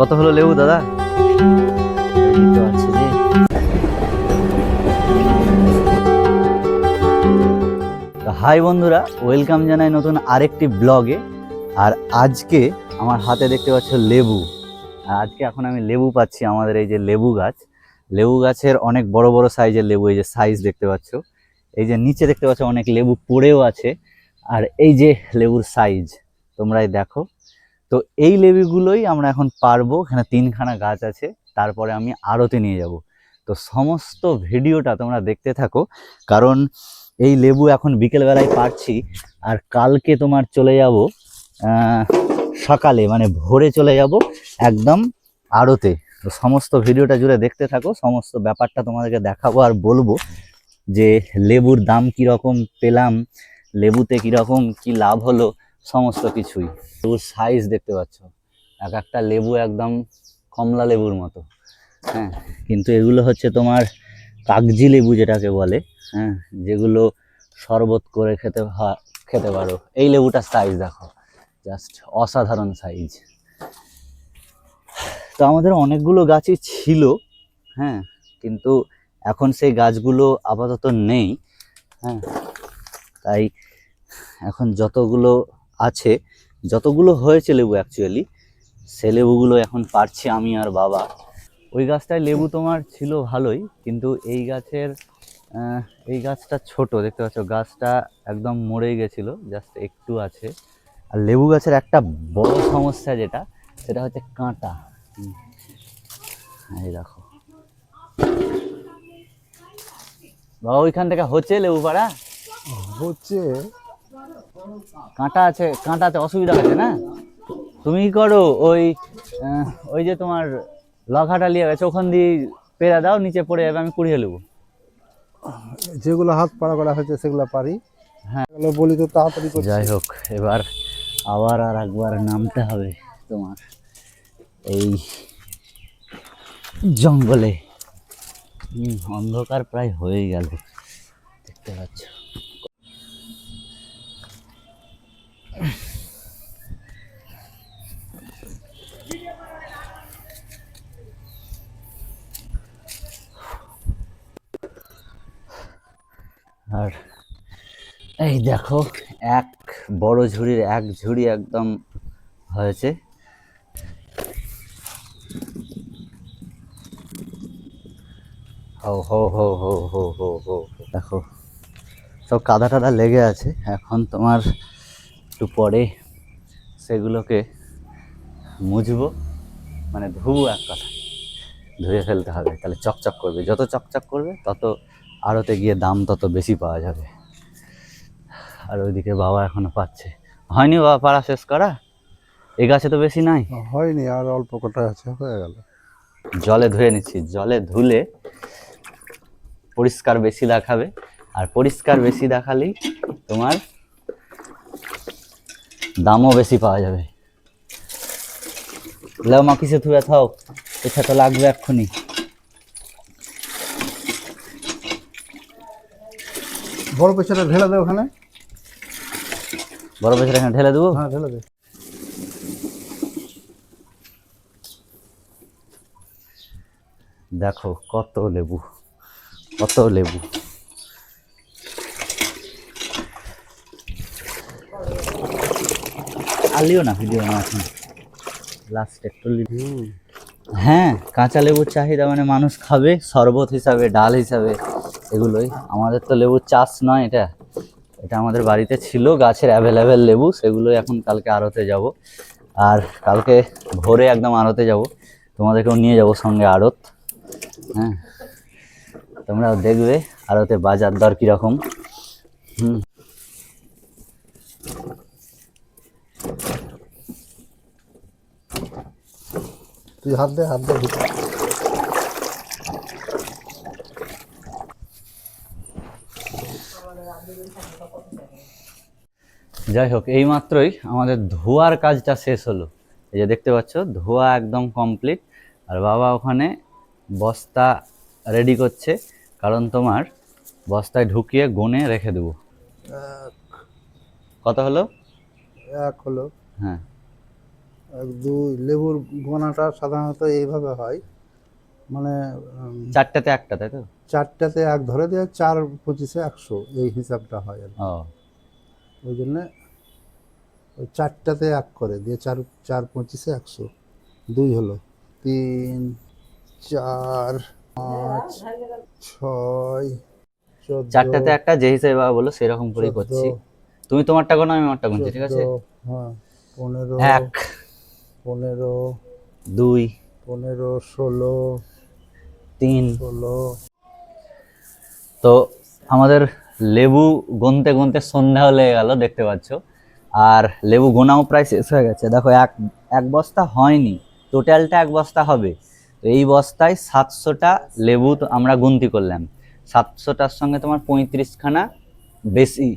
কত হলো লেবু, দাদা? হাই বন্ধুরা, ওয়েলকাম জানাই নতুন আরেকটি ব্লগে। আর আজকে আমার হাতে দেখতে পাচ্ছ লেবু। আর আজকে এখন আমি লেবু পাচ্ছি আমাদের এই যে লেবু গাছ। লেবু গাছের অনেক বড় বড় সাইজের লেবু, এই যে সাইজ দেখতে পাচ্ছ। এই যে নিচে দেখতে পাচ্ছ অনেক লেবু পড়েও আছে। আর এই যে লেবুর সাইজ তোমরাই দেখো। তো এই লেবুগুলোই আমরা এখন পারব, এখানে তিনখানা গাছ আছে, তারপরে আমি আড়তে নিয়ে যাব। তো সমস্ত ভিডিওটা তোমরা দেখতে থাকো, কারণ এই লেবু এখন বিকেলবেলায় পারছি, আর কালকে তোমার চলে যাব সকালে মানে ভোরে চলে যাব একদম আড়তে তো সমস্ত ভিডিওটা জুড়ে দেখতে থাকো, সমস্ত ব্যাপারটা তোমাদেরকে দেখাবো আর বলব যে লেবুর দাম কীরকম পেলাম, লেবুতে কীরকম কি লাভ হলো সমস্ত কিছুই। লেবুর সাইজ দেখতে পাচ্ছ। এক একটা লেবু একদম কমলা লেবুর মতো। হ্যাঁ কিন্তু এগুলো হচ্ছে তোমার কাগজি লেবু যেটাকে বলে। হ্যাঁ যেগুলো শরবত করে খেতে খেতে পারো। এই লেবুটার সাইজ দেখো। জাস্ট অসাধারণ সাইজ তো আমাদের অনেকগুলো গাছই ছিল। হ্যাঁ কিন্তু এখন সেই গাছগুলো আপাতত নেই। হ্যাঁ তাই এখন যতগুলো আছে। যতগুলো হয়েছে লেবু অ্যাকচুয়ালি সে লেবুগুলো এখন পারছি আমি আর বাবা। ওই গাছটায় লেবু তোমার ছিল ভালোই, কিন্তু এই গাছের এই গাছটা ছোট, দেখতে পাচ্ছ, গাছটা একদম মরেই গেছিল জাস্ট একটু আছে। আর লেবু গাছের একটা বড় সমস্যা যেটা, সেটা হচ্ছে কাঁটা। এই দেখো। বাবা, ওইখান থেকে হচ্ছে লেবু পাড়া? হচ্ছে। কাঁটা আছে কাঁটাতে অসুবিধা আছে না? তুমি কি করো? ওই ওই যে তোমার লঘাটা লিয়ে গেছে ওখান দিয়ে পেরা দাও নিচে পড়ে যাবে আমি কুড়িয়ে নেব। যেগুলো হাত পাড়া করা হয়েছে সেগুলো পারি। হ্যাঁ। বলি তো তাড়াতাড়ি যাই হোক এবার আবার আর একবার নামতে হবে তোমার এই জঙ্গলে। অন্ধকার প্রায় হয়ে গেল। আর এই দেখো, এক বড় ঝুড়ির এক ঝুড়ি একদম হয়েছে। হো হো হো হো হো হো হো দেখো, সব কাদা টাদা লেগে আছে। এখন তোমার একটু পরে সেগুলোকে মুছবো মানে ধুবো এক কথা ধুয়ে ফেলতে হবে, তাহলে চকচক করবে। যত চকচক করবে, তত আড়তে গিয়ে দাম তত বেশি পাওয়া যাবে। আর ওইদিকে বাবা এখনও পাচ্ছে। হয়নি বাবা পাড়া শেষ করা? এই গাছে তো বেশি নাই? হয়নি আর অল্প কটা আছে হয়ে গেল। জলে ধুয়ে নিচ্ছি। জলে ধুলে পরিষ্কার বেশি দেখাবে। আর পরিষ্কার বেশি দেখালেই তোমার দামও বেশি পাওয়া যাবে। লেও মা কিসে ধুয়ে থাও? এটা তো লাগবে এক্ষুনি। বড় পেছনে ঢেলে দে ওখানে। বড় পেছনে এখানে ঢেলে দেবো? হ্যাঁ ঢেলে দে। দেখো কত লেবু কত লেবু। আলিও না ভিডিও না এখন। লাস্ট একটু লি- হুম। হ্যাঁ কাঁচা লেবুর চাহিদা মানে মানুষ খাবে শরবত হিসাবে ডাল হিসাবে। এগুলোই। আমাদের তো লেবুর চাষ নয় এটা। এটা আমাদের বাড়িতে ছিল, গাছের অ্যাভেলেবেল লেবু, সেগুলোই এখন কালকে আড়তে যাব। আর কালকে ভোরে একদম আড়তে যাব। তোমাদেরকেও নিয়ে যাব সঙ্গে আড়ত। হ্যাঁ। তোমরাও দেখবে আড়তে বাজার দর কীরকম। হুম। তুই হাত দে হাত দে। যাই হোক এই মাত্রই আমাদের ধোয়ার কাজটা শেষ হলো। এই যে দেখতে পাচ্ছ ধোয়া একদম কমপ্লিট আর বাবা ওখানে বস্তা রেডি করছে কারণ তোমার বস্তায় ঢুকিয়ে গুনে রেখে দেবো। কত হলো? এক হলো। হ্যাঁ। এক দুই। লেবুর গোনাটা সাধারণত এইভাবে হয়। মানে চারটাতে একটা তাই তো? চারটাতে এক ধরে দিয়ে চার পঁচিশে একশো এই হিসাবটা হয় আর ওই জন্যে ওই চারটাতে এক করে দিয়ে চার চার পঁচিশে একশো দুই হলো তিন চার পাঁচ ছয় চারটাতে একটা যে হিসেবে বাবা বলল সেরকম করেই করছি। তুমি তোমারটা কোনো আমি আমারটা গুনছি ঠিক আছে? হ্যাঁ পনেরো এক পনেরো দুই পনেরো ষোলো তিন। তো আমাদের লেবু গুনতে গুনতে সন্ধ্যা লেগে গেল দেখতে পাচ্ছ। আর লেবু গোনাও প্রায় শেষ হয়ে গেছে। দেখো এক এক বস্তা হয়নি। টোটালটা এক বস্তা হবে। তো এই বস্তায় সাতশোটা লেবু তো আমরা গুনতি করলাম। সাতশোটার সঙ্গে তোমার পঁয়ত্রিশখানা বেশি।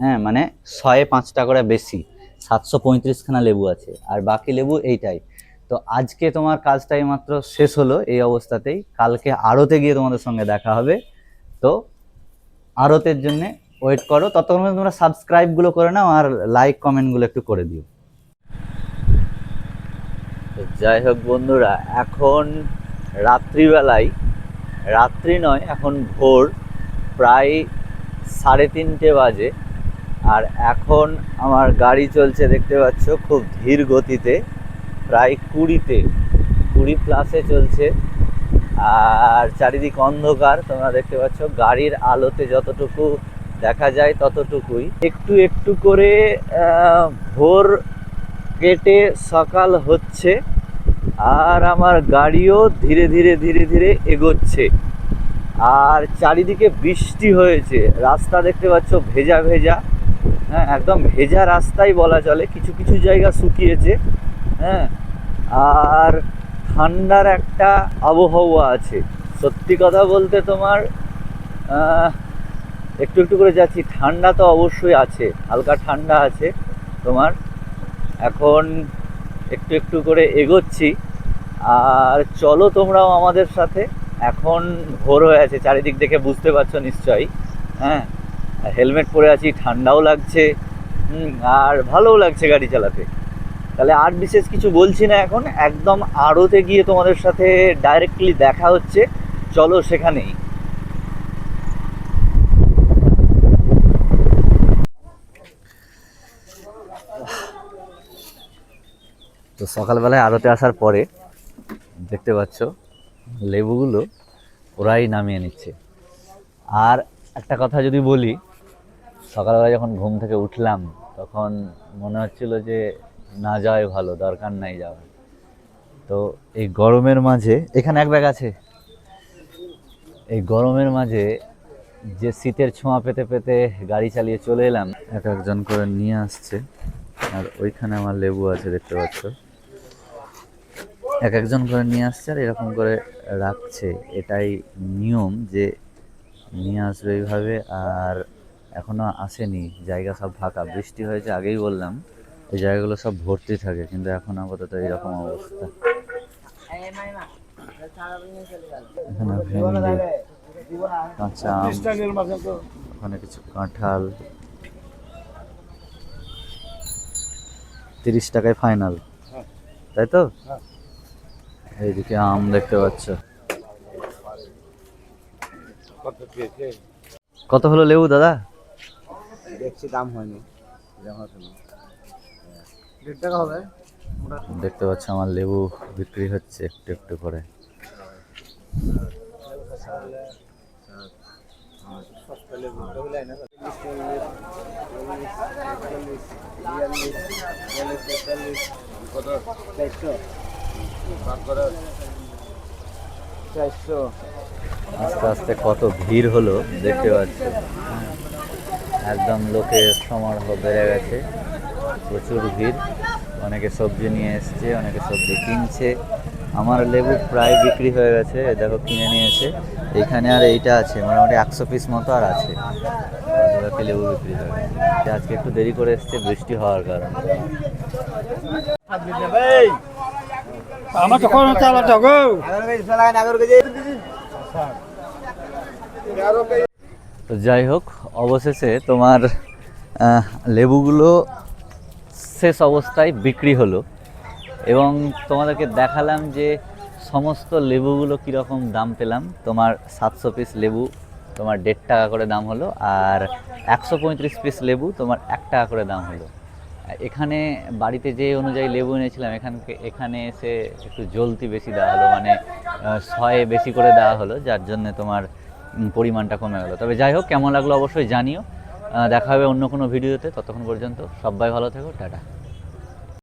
হ্যাঁ মানে ছয়ে পাঁচটা করে বেশি। সাতশো পঁয়ত্রিশখানা লেবু আছে। আর বাকি লেবু এইটাই। তো আজকে তোমার কাজটাই মাত্র শেষ হলো এই অবস্থাতেই। কালকে আড়তে গিয়ে তোমাদের সঙ্গে দেখা হবে। তো আড়তের জন্য ওয়েট করো। ততক্ষণ তোমরা সাবস্ক্রাইবগুলো করে নাও আর লাইক কমেন্টগুলো একটু করে দিও। যাই হোক বন্ধুরা, এখন রাত্রিবেলায়, রাত্রি নয়, এখন ভোর, প্রায় সাড়ে তিনটে বাজে। আর এখন আমার গাড়ি চলছে, দেখতে পাচ্ছ, খুব ধীর গতিতে। প্রায় কুড়িতে, কুড়ি প্লাসে চলছে। আর চারিদিক অন্ধকার, তোমরা দেখতে পাচ্ছ, গাড়ির আলোতে যতটুকু দেখা যায় ততটুকুই। একটু একটু করে ভোর কেটে সকাল হচ্ছে, আর আমার গাড়িও ধীরে ধীরে ধীরে ধীরে এগোচ্ছে। আর চারিদিকে বৃষ্টি হয়েছে, রাস্তা দেখতে পাচ্ছ ভেজা ভেজা। হ্যাঁ একদম ভেজা রাস্তাই বলা চলে, কিছু কিছু জায়গা শুকিয়েছে। হ্যাঁ? আর ঠান্ডার একটা আবহাওয়া আছে। সত্যি কথা বলতে তোমার একটু একটু করে যাচ্ছি। ঠান্ডা তো অবশ্যই আছে, হালকা ঠান্ডা আছে তোমার। এখন একটু একটু করে এগোচ্ছি। আর চলো তোমরাও আমাদের সাথে। এখন ভোর হয়ে আছে, চারিদিক দেখে বুঝতে পারছ নিশ্চয়ই। হ্যাঁ? হেলমেট পরে আছি, ঠান্ডাও লাগছে। আর ভালোও লাগছে গাড়ি চালাতে। তাহলে আর বিশেষ কিছু বলছি না এখন, একদম আড়তে গিয়ে তোমাদের সাথে ডাইরেক্টলি দেখা হচ্ছে। চলো সেখানেই। তো সকালবেলায় আড়তে আসার পরে দেখতে পাচ্ছ, লেবুগুলো ওরাই নামিয়ে নিচ্ছে। আর একটা কথা যদি বলি, সকালবেলা যখন ঘুম থেকে উঠলাম, তখন মনে হচ্ছিল যে না যাওয়াই ভালো, দরকার নাই যাওয়ার। তো এই গরমের মাঝে, এখানে এক ব্যাগ আছে? এই গরমের মাঝে যে শীতের ছোঁয়া পেতে পেতে গাড়ি চালিয়ে চলে এলাম, এক একজন করে নিয়ে আসছে। আর ওইখানে আমার লেবু আছে, দেখতে পাচ্ছ। এক একজন করে নিয়ে আসছে আর এরকম করে রাখছে। এটাই নিয়ম যে নিয়ে আসবে এইভাবে, আর এখনও আসেনি। জায়গা সব ফাঁকা। বৃষ্টি হয়েছে আগেই বললাম। এই জায়গাগুলো সব ভর্তি থাকে, কিন্তু এখন আপাতত এরকম অবস্থা। কাঁচা ওখানে কিছু কাঁঠাল। তিরিশ টাকায় ফাইনাল তাই তো? এইদিকে আম দেখতে পাচ্ছ। কত হলো লেবু দাদা? দেখছি, দাম হয়নি। দেখতে পাচ্ছ আমার লেবু বিক্রি হচ্ছে একটু একটু করে। আস্তে আস্তে কত ভিড় হলো, দেখতে পাচ্ছ। একদম লোকের সমারোহ বেড়ে গেছে। প্রচুর ভিড়। অনেকে সবজি নিয়ে এসছে অনেকে সবজি কিনছে। আমার লেবু প্রায় বিক্রি হয়ে গেছে দেখো কিনে নিয়েছে এইখানে আর এইটা আছে মোটামুটি একশো পিস মতো আর আছে। বাকি লেবু বিক্রি হয়ে গেছে। আজকে একটু দেরি করে এসছে বৃষ্টি হওয়ার কারণে। আমার তখন চালাতে গো? তো যাই হোক অবশেষে তোমার লেবুগুলো শেষ অবস্থায় বিক্রি হলো এবং তোমাদেরকে দেখালাম যে সমস্ত লেবুগুলো কীরকম দাম পেলাম। তোমার সাতশো পিস লেবু, তোমার দেড় টাকা করে দাম হলো আর একশো পঁয়ত্রিশ পিস লেবু, তোমার এক টাকা করে দাম হলো। এখানে বাড়িতে যে অনুযায়ী লেবু এনেছিলাম, এখানকে, এখানে এসে একটু জলতি বেশি দেওয়া হলো মানে শয়ে বেশি করে দেওয়া হলো, যার জন্য তোমার পরিমাণটা কমে গেলো। তবে যাই হোক, কেমন লাগল অবশ্যই জানিও। দেখা হবে অন্য কোনো ভিডিওতে ততক্ষণ পর্যন্ত সবাই ভালো থেকো টাটা।